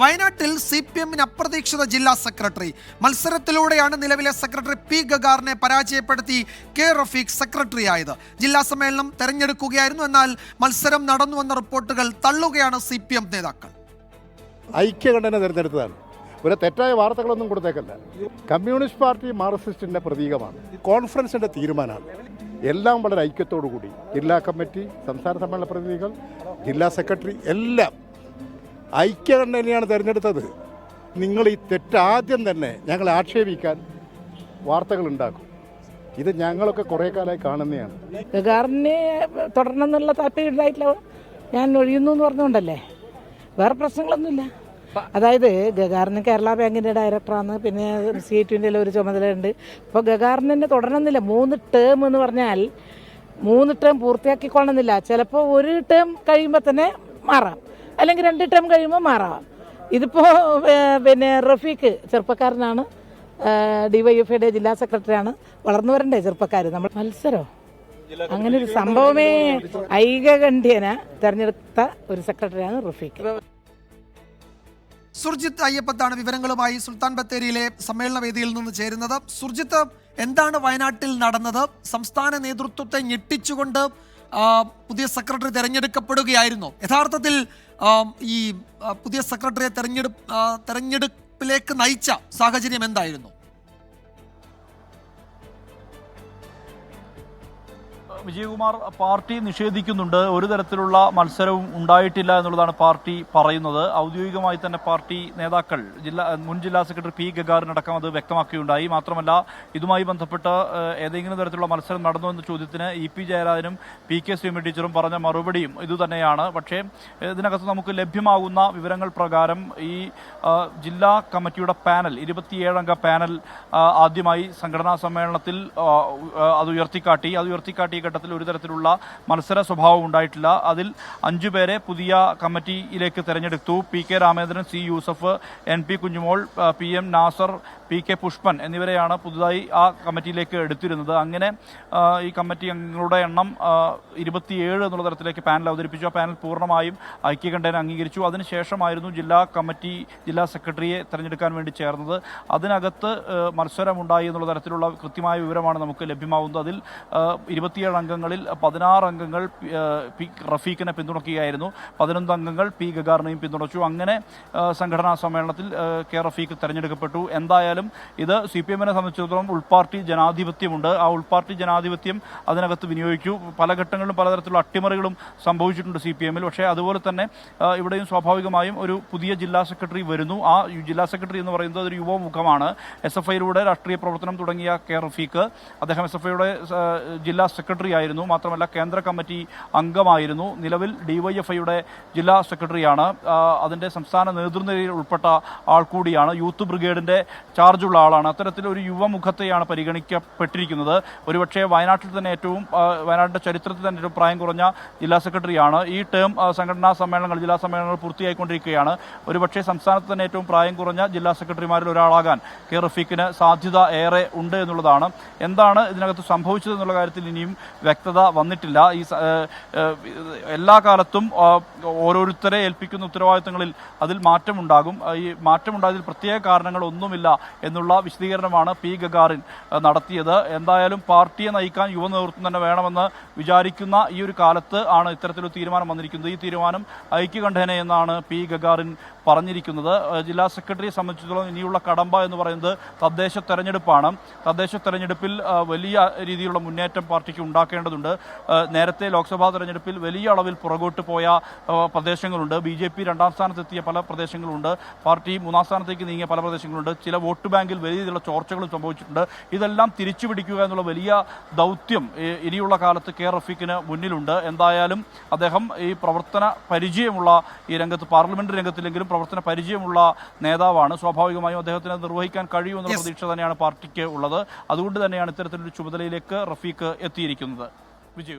വയനാട്ടിൽ C P എമ്മിന് അപ്രതീക്ഷിത ജില്ലാ സെക്രട്ടറി. മത്സരത്തിലൂടെയാണ് നിലവിലെ സെക്രട്ടറി പി ഗഗാറിനെ പരാജയപ്പെടുത്തി കെ റഫീഖ് സെക്രട്ടറി ആയത് ജില്ലാ സമ്മേളനം തെരഞ്ഞെടുക്കുകയായിരുന്നു. എന്നാൽ മത്സരം നടന്നുവെന്ന റിപ്പോർട്ടുകൾ തള്ളുകയാണ് സി പി എം നേതാക്കൾ. ഐക്യകണ്ഠനെ തിരഞ്ഞെടുത്തതാണ്. ഒരു തെറ്റായ വാർത്തകളൊന്നും കൊടുത്തേക്കല്ല. കമ്മ്യൂണിസ്റ്റ് പാർട്ടി മാർക്സിസ്റ്റിന്റെ പ്രതീകമാണ്. കോൺഫറൻസിന്റെ തീരുമാനമാണ്. എല്ലാം വളരെ ഐക്യത്തോടു കൂടി ജില്ലാ കമ്മിറ്റി സംസ്ഥാന സമ്മേളന പ്രതിനിധികൾ ജില്ലാ സെക്രട്ടറി എല്ലാം ഐക്യകണ്ഠനെയാണ് തിരഞ്ഞെടുത്തത്. നിങ്ങൾ ഈ തെറ്റാദ്യം തന്നെ ഞങ്ങളെ ആക്ഷേപിക്കാൻ വാർത്തകൾ ഉണ്ടാക്കും ഇത് ഞങ്ങളൊക്കെ കുറേ കാലമായി കാണുന്നതാണ്. ഗഗാറിനെ തുടരണം എന്നുള്ള താല്പര്യം ഉണ്ടായിട്ടില്ല. ഞാൻ ഒഴിയുന്നു എന്ന് പറഞ്ഞുകൊണ്ടല്ലേ? വേറെ പ്രശ്നങ്ങളൊന്നുമില്ല. അതായത് ഗഗാറിന് കേരള ബാങ്കിന്റെ ഡയറക്ടറാണ് പിന്നെ സി ടുവിന്റെ ഒരു ചുമതലയുണ്ട്. അപ്പോൾ ഗഗാറിന് തന്നെ തുടരണമെന്നില്ല. മൂന്ന് ടേം എന്ന് പറഞ്ഞാൽ മൂന്ന് ടേം പൂർത്തിയാക്കിക്കൊള്ളണമെന്നില്ല. ചിലപ്പോൾ ഒരു ടേം കഴിയുമ്പോൾ തന്നെ മാറാം. അല്ലെങ്കിൽ രണ്ട് ടൈം കഴിയുമ്പോൾ മാറാം. ഇതിപ്പോൾ പിന്നെ റഫീഖ് ചെറുപ്പക്കാരനാണ്. ഡിവൈഎഫ്ഐയുടെ ജില്ലാ സെക്രട്ടറിയാണ്. വളർന്നു വരണ്ടേ ചെറുപ്പക്കാർ നമ്മൾ മത്സരോ? അങ്ങനെ ഒരു സംഭവമേ ഐകകണ്ഠ്യന തെരഞ്ഞെടുത്ത ഒരു സെക്രട്ടറിയാണ് റഫീഖ്. സുർജിത്ത് അയ്യപ്പത്താണ് വിവരങ്ങളുമായി സുൽത്താൻ ബത്തേരിയിലെ സമ്മേളന വേദിയിൽ നിന്ന് ചേരുന്നത്. സുർജിത്ത് എന്താണ് വയനാട്ടിൽ നടന്നത്? സംസ്ഥാന നേതൃത്വത്തെ ഞെട്ടിച്ചുകൊണ്ട് പുതിയ സെക്രട്ടറി തെരഞ്ഞെടുക്കപ്പെടുകയായിരുന്നു. യഥാർത്ഥത്തിൽ ഈ പുതിയ സെക്രട്ടറിയെ തെരഞ്ഞെടുപ്പ് തെരഞ്ഞെടുപ്പിലേക്ക് നയിച്ച സാഹചര്യം എന്തായിരുന്നു? വിജയകുമാർ പാർട്ടി നിഷേധിക്കുന്നുണ്ട്. ഒരു തരത്തിലുള്ള മത്സരവും ഉണ്ടായിട്ടില്ല എന്നുള്ളതാണ് പാർട്ടി പറയുന്നത്. ഔദ്യോഗികമായി തന്നെ പാർട്ടി നേതാക്കൾ ജില്ലാ മുൻ ജില്ലാ സെക്രട്ടറി പി ഗഗാറിനടക്കം അത് വ്യക്തമാക്കിയുണ്ടായി മാത്രമല്ല ഇതുമായി ബന്ധപ്പെട്ട് ഏതെങ്കിലും തരത്തിലുള്ള മത്സരം നടന്നു എന്ന ചോദ്യത്തിന് ഇ പി ജയരാജനും പി കെ ശ്രീമി ടീച്ചറും പറഞ്ഞ മറുപടിയും ഇതുതന്നെയാണ്. പക്ഷേ ഇതിനകത്ത് നമുക്ക് ലഭ്യമാകുന്ന വിവരങ്ങൾ പ്രകാരം ഈ ജില്ലാ കമ്മിറ്റിയുടെ പാനൽ ഇരുപത്തിയേഴംഗ പാനൽ ആദ്യമായി സംഘടനാ സമ്മേളനത്തിൽ അത് ഉയർത്തിക്കാട്ടി. അത് ഉയർത്തിക്കാട്ടിയ ഘട്ടത്തിൽ ഒരു തരത്തിലുള്ള മത്സര സ്വഭാവം ഉണ്ടായിട്ടില്ല. അതിൽ അഞ്ചു പേരെ പുതിയ കമ്മിറ്റിയിലേക്ക് തെരഞ്ഞെടുത്തു. P K Ramendran C Yusuf N P Kunjumol P M Nasar P K Pushpan എന്നിവരെയാണ് പുതുതായി ആ കമ്മിറ്റിയിലേക്ക് എടുത്തിരുന്നത്. അങ്ങനെ ഈ കമ്മിറ്റി അംഗങ്ങളുടെ എണ്ണം ഇരുപത്തിയേഴ് എന്നുള്ള തരത്തിലേക്ക് പാനൽ അവതരിപ്പിച്ചു. ആ പാനൽ പൂർണമായും ഐക്യകണ്ഠേന അംഗീകരിച്ചു. അതിനുശേഷമായിരുന്നു ജില്ലാ കമ്മിറ്റി ജില്ലാ സെക്രട്ടറിയെ തെരഞ്ഞെടുക്കാൻ വേണ്ടി ചേർന്നത്. അതിനകത്ത് മത്സരമുണ്ടായി എന്നുള്ള തരത്തിലുള്ള കൃത്യമായ വിവരമാണ് നമുക്ക് ലഭ്യമാവുന്നത്. അതിൽ ഇരുപത്തിയേഴ് അംഗങ്ങളിൽ പതിനാറ് അംഗങ്ങൾ പി- റഫീഖിനെ പിന്തുണയ്ക്കുകയായിരുന്നു പതിനൊന്ന് അംഗങ്ങൾ പി ഗഗാറിനെയും പിന്തുണച്ചു. അങ്ങനെ സംഘടനാ സമ്മേളനത്തിൽ കെ റഫീഖ് തെരഞ്ഞെടുക്കപ്പെട്ടു. എന്തായാലും ഇത് സി പി എമ്മിനെ സംബന്ധിച്ചിടത്തോളം ഉൾപാർട്ടി ജനാധിപത്യമുണ്ട്. ആ ഉൾപാർട്ടി ജനാധിപത്യം അതിനകത്ത് വിനിയോഗിച്ചു പല ഘട്ടങ്ങളിലും പലതരത്തിലുള്ള അട്ടിമറികളും സംഭവിച്ചിട്ടുണ്ട് സി പി എമ്മിൽ. പക്ഷേ അതുപോലെ തന്നെ ഇവിടെയും സ്വാഭാവികമായും ഒരു പുതിയ ജില്ലാ സെക്രട്ടറി വരുന്നു. ആ ജില്ലാ സെക്രട്ടറി എന്ന് പറയുന്നത് ഒരു യുവമുഖമാണ് എസ് എഫ് ഐയിലൂടെ രാഷ്ട്രീയ പ്രവർത്തനം തുടങ്ങിയ കെ റഫീഖ്. അദ്ദേഹം എസ് എഫ് ഐയുടെ ജില്ലാ സെക്രട്ടറി ആയിരുന്നു. മാത്രമല്ല കേന്ദ്ര കമ്മിറ്റി അംഗമായിരുന്നു. നിലവിൽ ഡിവൈഎഫ്ഐയുടെ ജില്ലാ സെക്രട്ടറിയാണ്. അതിന്റെ സംസ്ഥാന നേതൃനിരയിൽ ഉൾപ്പെട്ട ആൾ കൂടിയാണ്. യൂത്ത് ബ്രിഗേഡിന്റെ ചാർജുള്ള ആളാണ്. അത്തരത്തിൽ ഒരു യുവമുഖത്തെയാണ് പരിഗണിക്കപ്പെട്ടിരിക്കുന്നത്. ഒരുപക്ഷേ വയനാട്ടിൽ തന്നെ ഏറ്റവും വയനാട്ടിന്റെ ചരിത്രത്തിൽ തന്നെ ഏറ്റവും പ്രായം കുറഞ്ഞ ജില്ലാ സെക്രട്ടറിയാണ്. ഈ ടേം സംഘടനാ സമ്മേളനങ്ങൾ ജില്ലാ സമ്മേളനങ്ങൾ പൂർത്തിയായിക്കൊണ്ടിരിക്കുകയാണ്. ഒരുപക്ഷേ സംസ്ഥാനത്ത് തന്നെ ഏറ്റവും പ്രായം കുറഞ്ഞ ജില്ലാ സെക്രട്ടറിമാരിൽ ഒരാളാകാൻ കെ. റഫീഖിന് സാധ്യത ഏറെ ഉണ്ട് എന്നുള്ളതാണ്. എന്താണ് ഇതിനകത്ത് സംഭവിച്ചത് എന്നുള്ള കാര്യത്തിൽ ഇനിയും വ്യക്തത വന്നിട്ടില്ല. ഈ എല്ലാ കാലത്തും ഓരോരുത്തരെ ഏൽപ്പിക്കുന്ന ഉത്തരവാദിത്തങ്ങളിൽ അതിൽ മാറ്റമുണ്ടാകും. ഈ മാറ്റമുണ്ടായതിൽ പ്രത്യേക കാരണങ്ങളൊന്നുമില്ല എന്നുള്ള വിശദീകരണമാണ് പി ഗഗാറിൻ നടത്തിയത്. എന്തായാലും പാർട്ടിയെ നയിക്കാൻ യുവ നേതൃത്വം തന്നെ വേണമെന്ന് വിചാരിക്കുന്ന ഈ ഒരു കാലത്ത് ആണ് ഇത്തരത്തിലൊരു തീരുമാനം വന്നിരിക്കുന്നത്. ഈ തീരുമാനം ഐക്യകണ്ഠേന എന്നാണ് പി ഗഗാറിൻ പറഞ്ഞിരിക്കുന്നത്. ജില്ലാ സെക്രട്ടറിയെ സംബന്ധിച്ചിടത്തോളം ഇനിയുള്ള കടമ്പ എന്ന് പറയുന്നത് തദ്ദേശ തെരഞ്ഞെടുപ്പാണ്. തദ്ദേശ തെരഞ്ഞെടുപ്പിൽ വലിയ രീതിയിലുള്ള മുന്നേറ്റം പാർട്ടിക്ക് ഉണ്ടാക്കേണ്ടതുണ്ട്. നേരത്തെ ലോക്സഭാ തെരഞ്ഞെടുപ്പിൽ വലിയ അളവിൽ പുറകോട്ട് പോയ പ്രദേശങ്ങളുണ്ട്. ബി ജെ പി രണ്ടാം സ്ഥാനത്തെത്തിയ പല പ്രദേശങ്ങളുണ്ട്. പാർട്ടി മൂന്നാം സ്ഥാനത്തേക്ക് നീങ്ങിയ പല പ്രദേശങ്ങളുണ്ട്. ചില വോട്ട് ബാങ്കിൽ വലിയ രീതിയിലുള്ള ചോർച്ചകളും സംഭവിച്ചിട്ടുണ്ട്. ഇതെല്ലാം തിരിച്ചു പിടിക്കുക എന്നുള്ള വലിയ ദൗത്യം ഇനിയുള്ള കാലത്ത് കെ റഫീഖിന് മുന്നിലുണ്ട്. എന്തായാലും അദ്ദേഹം ഈ പ്രവർത്തന പരിചയമുള്ള ഈ രംഗത്ത് പാർലമെന്റ് രംഗത്തിലെങ്കിലും പ്രവർത്തന പരിചയമുള്ള നേതാവാണ്. സ്വാഭാവികമായും അദ്ദേഹത്തിന് നിർവഹിക്കാൻ കഴിയുമെന്നുള്ള. പ്രതീക്ഷ തന്നെയാണ് പാർട്ടിക്ക് ഉള്ളത്. അതുകൊണ്ട് തന്നെയാണ് ഇത്തരത്തിലൊരു ചുമതലയിലേക്ക് റഫീഖ് എത്തിയിരിക്കുന്നത്. വിജയ്